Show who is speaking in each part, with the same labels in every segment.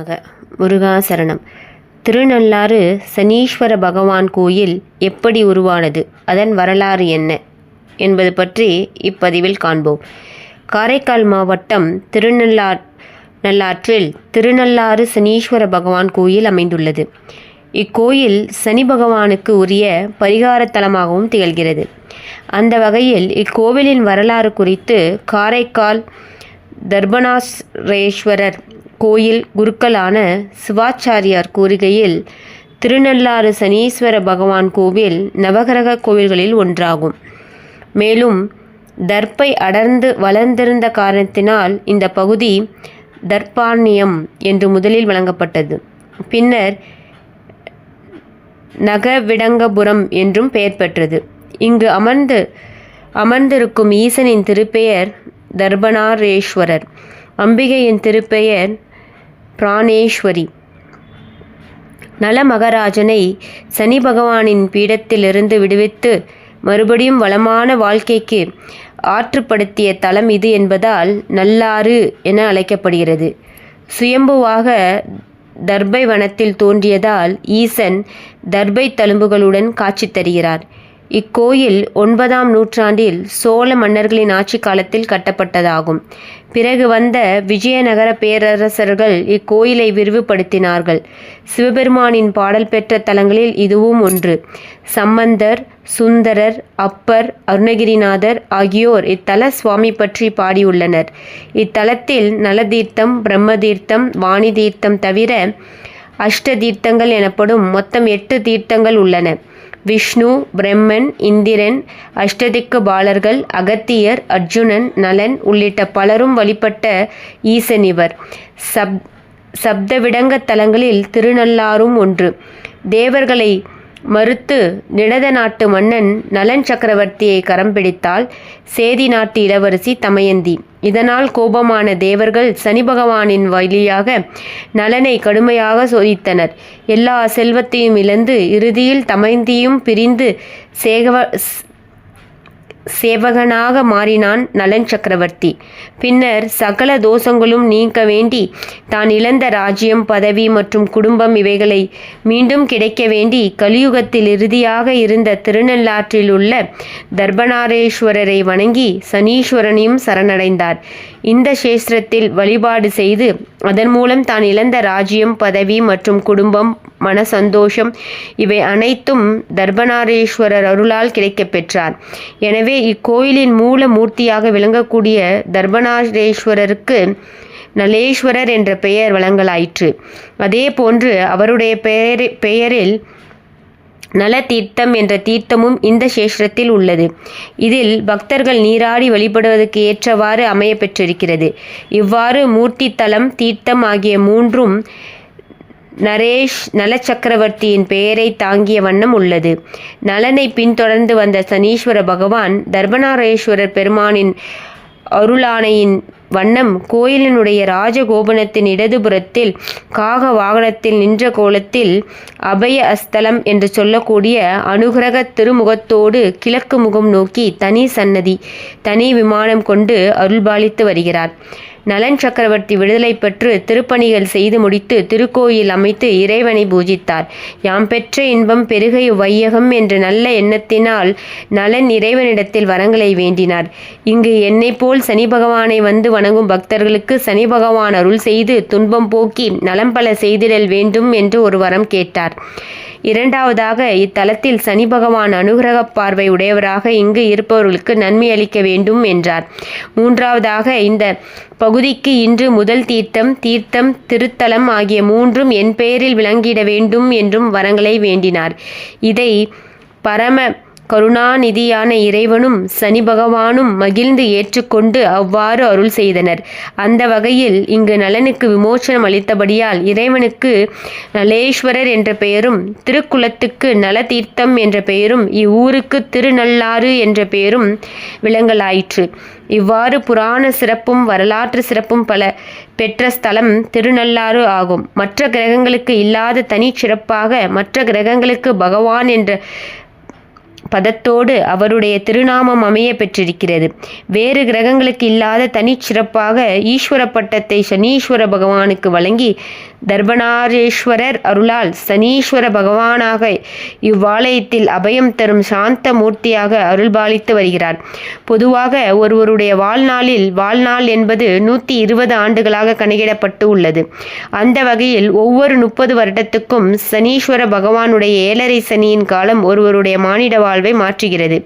Speaker 1: ஆக முருகாசரணம். திருநள்ளாறு சனீஸ்வர பகவான் கோயில் எப்படி உருவானது? அதன் வரலாறு என்ன? என்பது பற்றி இப்பதிவில் காண்போம். காரைக்கால் மாவட்டம் திருநள்ளார் நல்லாற்றில் திருநள்ளாறு சனீஸ்வர பகவான் கோயில் அமைந்துள்ளது. இக்கோயில் சனி பகவானுக்கு உரிய பரிகாரத்தலமாகவும் திகழ்கிறது. அந்த வகையில் இக்கோவிலின் வரலாறு குறித்து காரைக்கால் தர்பணாஸ்ரேஸ்வரர் கோயில் குருக்களான சிவாச்சாரியார் கூறுகையில் திருநள்ளாறு சனீஸ்வர பகவான் கோவில் நவகிரக கோவில்களில் ஒன்றாகும். மேலும் தர்ப்பை அடர்ந்து வளர்ந்திருந்த காரணத்தினால் இந்த பகுதி தர்ப்பாண்யம் என்று முதலில் வழங்கப்பட்டது. பின்னர் நகவிடங்கபுரம் என்றும் பெயர் பெற்றது. இங்கு அமர்ந்து அமர்ந்திருக்கும் ஈசனின் திருப்பெயர் தர்பணாரேஸ்வரர் அம்பிகையின் திருப்பெயர் பிராணேஸ்வரி. நலமகராஜனை சனி பகவானின் பீடத்திலிருந்து விடுவித்து மறுபடியும் வளமான வாழ்க்கைக்கு ஆற்றுப்படுத்திய தலம் இது என்பதால் நல்லாறு என அழைக்கப்படுகிறது. சுயம்புவாக தர்பை வனத்தில் தோன்றியதால் ஈசன் தர்பை தழும்புகளுடன் காட்சி தருகிறார். இக்கோயில் ஒன்பதாம் நூற்றாண்டில் சோழ மன்னர்களின் ஆட்சி காலத்தில் கட்டப்பட்டதாகும். பிறகு வந்த விஜயநகர பேரரசர்கள் இக்கோயிலை விரிவுபடுத்தினார்கள். சிவபெருமானின் பாடல் பெற்ற தலங்களில் இதுவும் ஒன்று. சம்பந்தர் சுந்தரர் அப்பர் அருணகிரிநாதர் ஆகியோர் இத்தல சுவாமி பற்றி பாடியுள்ளனர். இத்தலத்தில் நலதீர்த்தம் பிரம்மதீர்த்தம் வாணி தீர்த்தம் தவிர அஷ்ட தீர்த்தங்கள் எனப்படும் மொத்தம் எட்டு தீர்த்தங்கள் உள்ளன. விஷ்ணு பிரம்மன் இந்திரன் அஷ்டதிக்கு பாலர்கள் அகத்தியர் அர்ஜுனன் நலன் உள்ளிட்ட பலரும் வழிபட்ட ஈசன் இவர். சப் சப்தவிடங்க தலங்களில் திருநள்ளாறும் ஒன்று. தேவர்களை மறுத்து நிடத நாட்டு மன்னன் நலன் சக்கரவர்த்தியை கரம் பிடித்தால் சேதி நாட்டு இளவரசி தமயந்தி. இதனால் கோபமான தேவர்கள் சனி பகவானின் வழியாக நலனை கடுமையாக சோதித்தனர். எல்லா செல்வத்தையும் இழந்து இறுதியில் தமயந்தியும் பிரிந்து சேகவ சேவகனாக மாறினான் நலன் சக்கரவர்த்தி. பின்னர் சகல தோஷங்களும் நீக்க வேண்டி தான் இழந்த ராஜ்யம் பதவி மற்றும் குடும்பம் இவைகளை மீண்டும் கிடைக்க வேண்டி கலியுகத்தில் இறுதியாக இருந்த திருநள்ளாற்றில் உள்ள தர்பநாரேஸ்வரரை வணங்கி சனீஸ்வரனையும் சரணடைந்தார். இந்த சேஸ்திரத்தில் வழிபாடு செய்து அதன் மூலம் தான் இழந்த ராஜ்யம் பதவி மற்றும் குடும்பம் மன சந்தோஷம் இவை அனைத்தும் தர்பநாரேஸ்வரர் அருளால் கிடைக்கப் பெற்றார். எனவே இக்கோயிலின் மூல மூர்த்தியாக விளங்கக்கூடிய தர்பணாரேஸ்வரருக்கு நலேஸ்வரர் என்ற பெயர் வழங்கலாயிற்று. அதே போன்று அவருடைய பெயர் பெயரில் நல தீர்த்தம் என்ற தீர்த்தமும் இந்த சேஷத்தில் உள்ளது. இதில் பக்தர்கள் நீராடி வழிபடுவதற்கு ஏற்றவாறு அமைய பெற்றிருக்கிறது. இவ்வாறு மூர்த்தி தலம் தீர்த்தம் ஆகிய மூன்றும் நரேஷ் நலச்சக்கரவர்த்தியின் பெயரை தாங்கிய வண்ணம் உள்ளது. நலனை பின்தொடர்ந்து வந்த சனீஸ்வர பகவான் தர்பணாரேஸ்வரர் பெருமானின் அருளானையின் வண்ணம் கோயிலினுடைய ராஜகோபுரத்தின் இடதுபுறத்தில் காக வாகனத்தில் நின்ற கோலத்தில் அபய அஸ்தலம் என்று சொல்லக்கூடிய அனுகிரக திருமுகத்தோடு கிழக்கு முகம் நோக்கி தனி சன்னதி தனி விமானம் கொண்டு அருள்பாலித்து வருகிறார். நலன் சக்கரவர்த்தி விடுதலை பெற்று திருப்பணிகள் செய்து முடித்து திருக்கோயில் அமைத்து இறைவனை பூஜித்தார். யாம் பெற்ற இன்பம் பெருகை வையகம் என்ற நல்ல எண்ணத்தினால் நலன் இறைவனிடத்தில் வரங்களை வேண்டினார். இங்கு என்னை போல் சனி பகவானை வந்து வணங்கும் பக்தர்களுக்கு சனி பகவான் அருள் செய்து துன்பம் போக்கி நலம் பல செய்திடல் வேண்டும் என்று ஒரு வரம் கேட்டார். இரண்டாவதாக இத்தலத்தில் சனி பகவான் அனுகிரக பார்வை உடையவராக இங்கு இருப்பவர்களுக்கு நன்மை அளிக்க வேண்டும் என்றார். மூன்றாவதாக இந்த பகுதிக்கு இன்று முதல் தீர்த்தம் தீர்த்தம் திருத்தலம் ஆகிய மூன்றும் என் பெயரில் விளங்கிட வேண்டும் என்றும் வரங்களை வேண்டினார். இதை பரம கருணாநிதியான இறைவனும் சனி பகவானும் மகிழ்ந்து ஏற்றுக்கொண்டு அவ்வாறு அருள் செய்தனர். அந்த வகையில் இங்கு நலனுக்கு விமோசனம் அளித்தபடியால் இறைவனுக்கு நலேஸ்வரர் என்ற பெயரும் திருக்குலத்துக்கு நலதீர்த்தம் என்ற பெயரும் இவ்வூருக்கு திருநள்ளாறு என்ற பெயரும் விளங்கலாயிற்று. இவ்வாறு புராண சிறப்பும் வரலாற்று சிறப்பும் பல பெற்ற ஸ்தலம் திருநள்ளாறு ஆகும். மற்ற கிரகங்களுக்கு இல்லாத தனி சிறப்பாக மற்ற கிரகங்களுக்கு பகவான் என்ற பதத்தோடு அவருடைய திருநாமம் அமைய பெற்றிருக்கிறது. வேறு கிரகங்களுக்கு இல்லாத தனிச்சிறப்பாக ஈஸ்வர பட்டத்தை சனீஸ்வர பகவானுக்கு வழங்கி தர்பணாரேஸ்வரர் அருளால் சனீஸ்வர பகவானாக இவ்வாலயத்தில் அபயம் தரும் சாந்த மூர்த்தியாக அருள்பாலித்து வருகிறார். பொதுவாக ஒருவருடைய வாழ்நாளில் வாழ்நாள் என்பது நூற்றி இருபது ஆண்டுகளாக கணக்கிடப்பட்டு உள்ளது. அந்த வகையில் ஒவ்வொரு முப்பது வருடத்துக்கும் சனீஸ்வர பகவானுடைய ஏழரை சனியின் காலம் ஒருவருடைய மானிட வாழ் மாற்றுகிறது.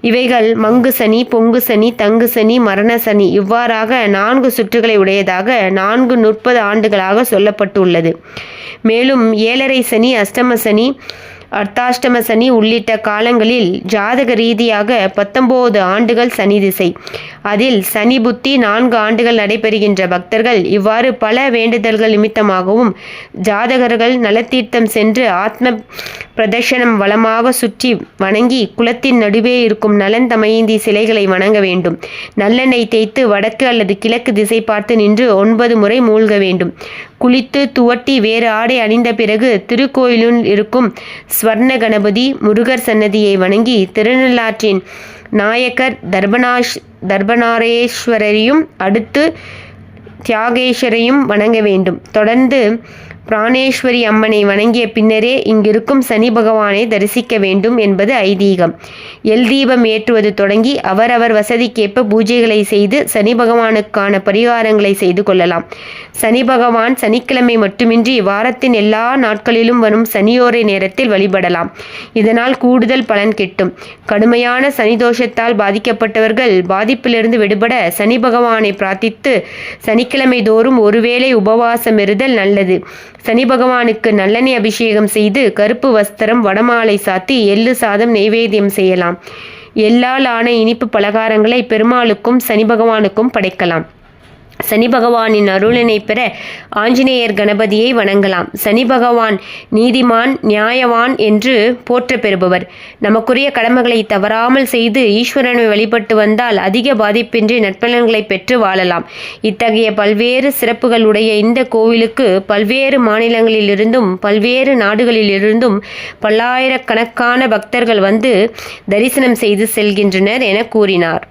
Speaker 1: இவைகள் மங்கு சனி பொங்கு சனி தங்கு சனி மரண சனி இவ்வாறாக நான்கு சுற்றுகளை உடையதாக நான்கு முப்பது ஆண்டுகளாக சொல்லப்பட்டுள்ளது. மேலும் ஏழரை சனி அஷ்டம சனி அர்த்தாஷ்டம சனி உள்ளிட்ட காலங்களில் ஜாதக ரீதியாக பத்தொம்போது ஆண்டுகள் சனி திசை. அதில் சனி புத்தி நான்கு ஆண்டுகள் நடைபெறுகின்ற பக்தர்கள் இவ்வாறு பல வேண்டுதல்கள் நிமித்தமாகவும் ஜாதகர்கள் நலத்தீர்த்தம் சென்று ஆத்ம பிரதர்ஷனம் வளமாக சுற்றி வணங்கி குளத்தின் நடுவே இருக்கும் நலன் தமயந்தி சிலைகளை வணங்க வேண்டும். நல்லெண்ணெய் தேய்த்து வடக்கு அல்லது கிழக்கு திசை பார்த்து நின்று ஒன்பது முறை மூழ்க வேண்டும். குளித்து துவட்டி வேறு ஆடை அணிந்த பிறகு திருக்கோயிலுள் இருக்கும் ஸ்வர்ண கணபதி முருகர் சன்னதியை வணங்கி திருநள்ளாற்றின் நாயக்கர் தர்பனாஷ் தர்பனாரேஸ்வரரையும் அடுத்து தியாகேஸ்வரையும் வணங்க வேண்டும். தொடர்ந்து பிராணேஸ்வரி அம்மனை வணங்கிய பின்னரே இங்கிருக்கும் சனி பகவானை தரிசிக்க வேண்டும் என்பது ஐதீகம். எல் தீபம் ஏற்றுவது தொடங்கி அவரவர் வசதிக்கேற்ப பூஜைகளை செய்து சனி பகவானுக்கான பரிகாரங்களை செய்து கொள்ளலாம். சனி பகவான் சனிக்கிழமை மட்டுமின்றி வாரத்தின் எல்லா நாட்களிலும் வரும் சனியோரை நேரத்தில் வழிபடலாம். இதனால் கூடுதல் பலன் கிட்டும். கடுமையான சனி தோஷத்தால் பாதிக்கப்பட்டவர்கள் பாதிப்பிலிருந்து விடுபட சனி பகவானை பிரார்த்தித்து சனிக்கிழமை தோறும் ஒருவேளை உபவாசம் இருதல் நல்லது. சனி பகவானுக்கு நல்லெண்ணெய் அபிஷேகம் செய்து கருப்பு வஸ்திரம் வடமாலை சாத்தி எள்ளு சாதம் நெய்வேத்தியம் செய்யலாம். எல்லால் ஆன இனிப்பு பலகாரங்களை பெருமாளுக்கும் சனி பகவானுக்கும் படைக்கலாம். சனி பகவானின் அருளினை பெற ஆஞ்சநேயர் கணபதியை வணங்கலாம். சனி பகவான் நீதிமான் நியாயவான் என்று போற்ற பெறுபவர் நமக்குரிய கடமைகளை தவறாமல் செய்து ஈஸ்வரனை வழிபட்டு வந்தால் அதிக பாதிப்பின்றி நற்பலன்களை பெற்று வாழலாம். இத்தகைய பல்வேறு சிறப்புகளுடைய இந்த கோவிலுக்கு பல்வேறு மாநிலங்களிலிருந்தும் பல்வேறு நாடுகளிலிருந்தும் பல்லாயிரக்கணக்கான பக்தர்கள் வந்து தரிசனம் செய்து செல்கின்றனர் என கூறினார்.